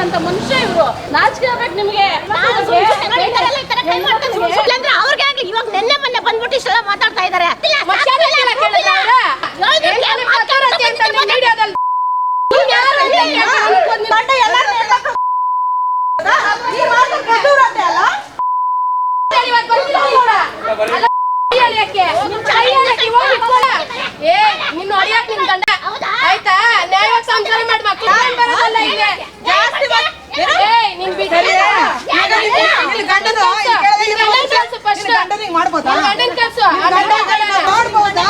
ಅಂತ ಮನುಷ್ಯ ಇವರು ನಾಚಿಕೆ ಆಗ್ಬೇಕು ನಿಮಗೆ ಅಂದ್ರೆ ಅವ್ರಿಗೆ ಆಗ್ಲಿ ಇವಾಗ ನೆನ್ನೆ ಮೊನ್ನೆ ಬಂದ್ಬಿಟ್ಟು ಇಷ್ಟೆಲ್ಲ ಮಾತಾಡ್ತಾ ಇದ್ದಾರೆ ಏ ನಿನ್ನ ಹೊಡಿಯಕ್ ನಿನ್ ಗಂಡ ಆಯ್ತಾ ನ್ಯಾಯವಾಗಿ ಸಂಸಾರ ಮಾಡಿ ಮಕ್ಳು ಬರೋದಲ್ಲ ಇದೆ ಏ ನಿನ್ ಬಿಡಿ ಮಾಡ್ಬೋದಾ? ಗಂಡನ್ ಕೆಲ್ಸ ಮಾಡ್ಬೋದಾ?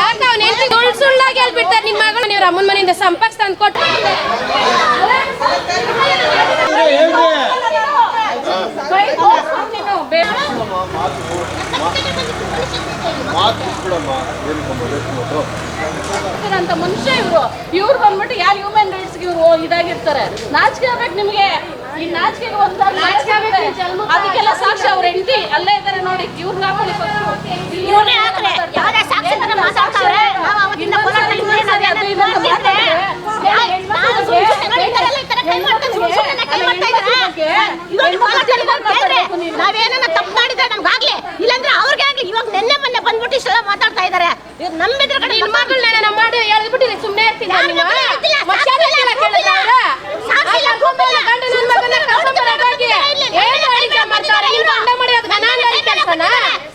ಯಾಕ ಅವ್ನ ಹೆಂಡತಿ ಸುಳ್ಳು ಸುಳ್ಳಾಗಿ ಹೇಳ್ಬಿಡ್ತಾರೆ? ನಿನ್ ಮಗಳು ಅಮ್ಮನ ಮನೆಯಿಂದ ಸಂಪರ್ಕ ತಂದು ಕೊಟ್ಟು ಅಂತ ಮನುಷ್ಯ ಇವರು. ಇವ್ರು ಬಂದ್ಬಿಟ್ಟು ಯಾರು ಹ್ಯೂಮನ್ ರೈಟ್ಸ್ ಇವರು ಇದಾಗಿರ್ತಾರೆ? ನಾಚಿಕೆ ಆಗ್ಬೇಕು ನಿಮ್ಗೆ. ಈ ನಾಚಿಕೆಗೆ ಒಂದ್ಸಾರಿ ನಾಚಿಕೆ ಆಗ್ಬೇಕು ನಿಮ್ ಜನ್ಮಕ್ಕೆ. ಅದಕ್ಕೆಲ್ಲ ಅವ್ರ ಅಲ್ಲೇ ಇದ್ದಾರೆ ನೋಡಿ ಇವ್ರನ್ನ ಹಾಕೊಳ್ಳಿ first. ಇವ್ರೇ ಹಾಕ್ರೆ. ಯಾವ್ದೇ ಸಾಕ್ಷಿ ತರ ಮಾತಾಡ್ತಾವ್ರೆ? ನಾವು ಅವತ್ತಿಂದ ಹೋರಾಟದಲ್ಲಿ ಇದ್ದೀವಿ, ನಾವ್ ಏನಾದ್ರು ಮಾಡ್ತಿದ್ರೆ, ನಾನು ಸುಳ್ಳು ಸುಳ್ಳು ಈ ತರ ಎಲ್ಲ ಈ ತರ ಕೈ ಮಾಡ್ಕೊಂಡು ಕೈ ಮಾಡ್ತಾ ಇದಾರೆ. ಇವಾಗ ಹೋರಾಟದಲ್ಲಿ ಬಂದು ಕೇಳ್ರಿ, ನಾವೇನಾನ ತಪ್ಪು ಮಾಡಿದ್ರೆ ನಮ್ಗಾಗ್ಲಿ. ಇಲ್ಲಾಂದ್ರೆ ಅವ್ರಿಗೆ ಆಗ್ಲಿ. ಇವಾಗ ನೆನ್ನೆ ಮೊನ್ನೆ ಬಂದ್ಬಿಟ್ಟು ಇಷ್ಟೆಲ್ಲ ಮಾತಾಡ್ತಾ ಇದಾರೆ. ಇವ್ರು ಕಡೆ ಮಾಡಿ ಎಳ್ದ್ಬಿಟ್ಟಿರಿ ಸುಮ್ಮನೆ ಇರ್ತೀನಿ ನಿಮ್ಮ ಮಗಳು ಇದ್ದಿಲ್ಲ, ಮತ್ತೆ ಸಾಕ್ಷಿ ಯಾರ್ ಇಲ್ಲ, ಕೇಳಿದ್ರ ಅವ್ರು? ಸಾಕ್ಷಿ ಇಲ್ಲ, ಆಯ್ತು, ಕೂತಿಲ್ಲ. ಗಂಡ ನನ್ ಮಗನ್ನ ಕರ್ಕೊಂಡ್ ಬರೋದಾಗಿ. ಏನು ಅಡಿಗೆ ಮಾಡ್ತಾರೆ? ನಿನ್ ಗಂಡ ಮಾಡಿರೋದು ಗಂಡಂದಾರಿ ಕೆಲ್ಸನಾ?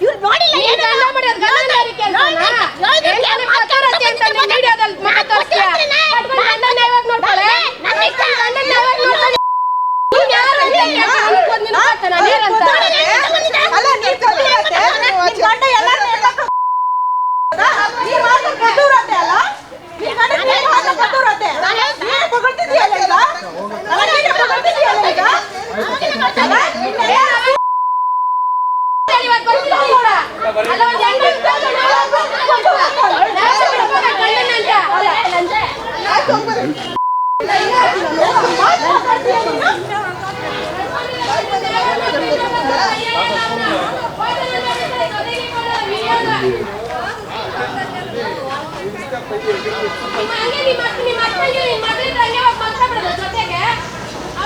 ಇವ್ರು ನೋಡಿಲ್ಲ ನಿನ್ ಏನು? ಗಂಡ ಮಾಡಿರೋದು ಗಂಡಂದಾರಿ ಕೆಲ್ಸನಾ? ನೋಡಿದ್ರೆ ಏನ್ ಯಾರು ನಿನ್ ಪಕ್ಕದವ್ರತ್ತಿ ಅಂತ ನಿನ್ ವಿಡಿಯೋದಲ್ಲಿ ಮುಖ ತೋರ್ಸ್ತೀಯ? ಕಟ್ಕೊಂಡ್ ಗಂಡನ್ನ ಯಾವಾಗ ನೋಡ್ತಾಳೆ? ನನ್ನ ಇಷ್ಟ. ಗಂಡನ್ನ ಯಾವಾಗ ನೋಡ್ತಾಳೆ? ನೀನ್ ಯಾರು ಅಂತ ಕೇಳ್ತಾರೆ? ಅನ್ಕೊಂಡ್ ನಿನ್ ಗೊತ್ತಾ ನಾನ್ ಯಾರಂತ? ಅಲ್ಲ ನೀವ್ ಕಲಿಯತ್ತೆ, ನೀವು ನಿಮ್ ಗಂಡ ಎಲ್ಲಾರ್ನೂ ಎಳ್ದಾಕ ಹೋಗ್ಬೋದಾ? ನೀವ್ ಮಾತ್ರ ಕಟ್ಟುವ್ರತ್ತೆ ಅಲ್ಲ? ನಿಮ್ ಗಂಡ ನೀವ್ ಮಾತ್ರ ಕಟ್ಟುವ್ರತ್ತೆ. ನೀನು ಹೊಗಳ್ತಿದ್ಯಲ್ಲ ಈಗ? ಅಲ್ಲ, ನೀನು ಹೊಗಳ್ತಿದ್ಯಲ್ಲ ಈಗ? ಅಲ್ಲ, ಏನು? ಇವಾಗ ಬರ್ತೀನಿ ಈಗ. ಅಲ್ಲ, ಒಂದ್ ಹೆಣ್ಣು ಕರ್ಕೊಂಡು ಹೋಗ್ಬೇಕು. ನಾಳೆ ಬಿಡ್ಬೇಕು ಗಂಡನ್ನ ಅಂತ.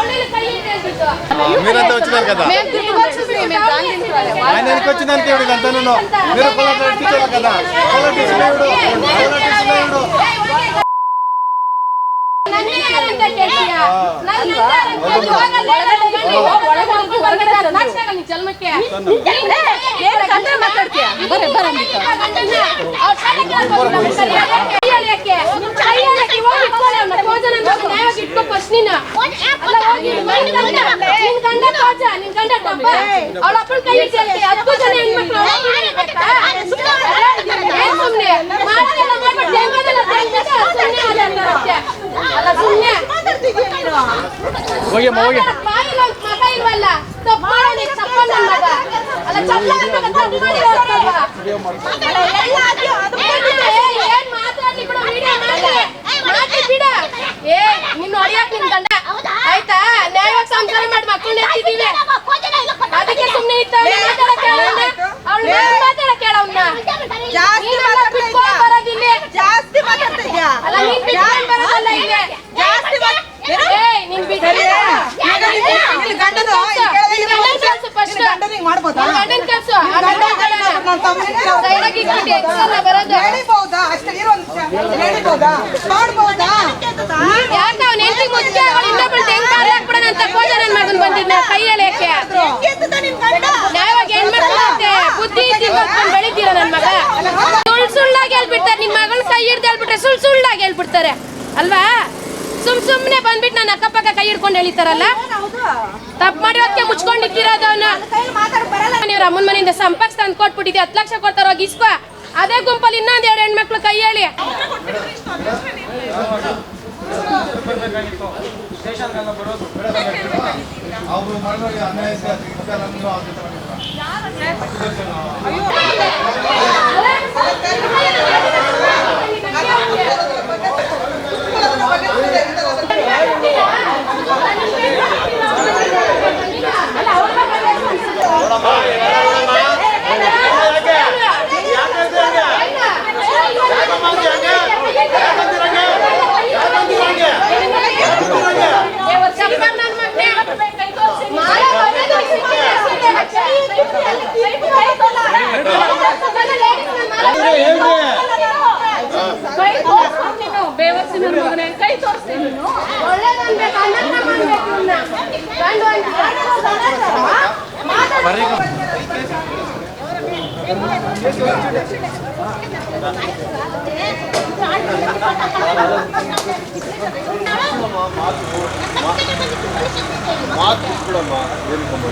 ಆಯ್ತು, ಹೋಗ್ಬರ್ರಿ. మీరంతా వచ్చినారు కదా ఆయన ఎందుకు వచ్చిందని దేవుడికి అంతాను మీరు పొలం టీచర్లు కదా పొలం టీచర్లు పొలం టీచర్లు ಜನ್ಮಕ್ಕೆ ಮಾತಾಡ್ತೀಯ ಹೋಗಿ ಮಗ ಇಲ್ವಲ್ಲ? ತಪ್ಪು ತಪ್ಪಲ್ಲ ಮಗ. ಅಲ್ಲ ಚಪ್ಪಲ ತಪ್ಪು ಏನ್ ಮಾತಾಡ್ಲಿ ಬಿಡು ವಿಡಿಯೋ ಮಾಡಿ ಬಿಡ. ಏ ನಿನ್ನ ಹೊಡಿಯಕ್ ನಿನ್ ಗಂಡ. ಆಯ್ತಾ? ನ್ಯಾಯವಾಗಿ ಸಂಸಾರ ಮಾಡಿ ಮಕ್ಕಳು ಎತ್ತಿದೀವಿ ಮಾಡ್ಬೋದಾ? ಮಾಡ್ಬೋದಾ? ಯಾಕೆ ಅವ್ನ ಹೆಂಡತಿ ಮುಚ್ಚೆ ಅವಳು ಇನ್ನೊಬ್ಬಳು ಹೆಂಗ್ ಕಾಲ್ ಹಾಕ್ಬಿಡೋಣ ಅಂತ ಕೋಜ ನನ್ ಮಗನ್ ಬಂದಿದ್ನ ಕೈ ಎಳೆಯಕ್ಕೆ ಹೆಂಗೆತ್ತದ ನಿನ್ ಗಂಡ ನ್ಯಾಯವಾಗಿ ಹೆಣ್ಮಕ್ಳು ಮತ್ತೆ ಬುದ್ಧಿ ಇದ್ದಿ ಬರ್ಕೊಂಡು ಬೆಳಿತೀರ ನನ್ ಮಗ ಸುಳ್ ಸುಳ್ಳಾಗಿ ಹೇಳ್ಬಿಡ್ತಾರೆ ನಿನ್ ಮಗಳ್ ಕೈ ಹಿಡ್ದು ಹೇಳ್ಬಿಟ್ರೆ ಸುಳ್ ಸುಳ್ಳಾಗಿ ಹೇಳ್ಬಿಡ್ತಾರೆ. ಅಲ್ವಾ? ಸುಮ್ ಸುಮ್ನೆ ಬಂದ್ಬಿಟ್ಟು ನಾನು ಅಕ್ಕಪಕ್ಕ ಕೈ ಹಿಡ್ಕೊಂಡು ಹೇಳಿತಾರಲ್ಲ ತಪ್ಪು ಮಾಡಿರೋದಕ್ಕೆ ಮುಚ್ಕೊಂಡು ಇಟ್ಟಿರೋದು ಅವನ ನೀವು ಅಮ್ಮನ ಮನೆಯಿಂದ ಸಂಪರ್ಕ ತಂದು ಕೊಟ್ಬಿಟ್ಟಿದ್ದೆ. ಹತ್ತು ಲಕ್ಷ ಕೊಡ್ತಾರ ಹೋಗಿ ಇಸ್ಕೋ. ಅದೇ ಗುಂಪಲ್ಲಿ ಇನ್ನೊಂದು ಎರಡು ಹೆಣ್ಮಕ್ಳು ಕೈ ಹೇಳಿ. ಅನ್ಯಾಯ மாத்து கூடமா இருக்கும்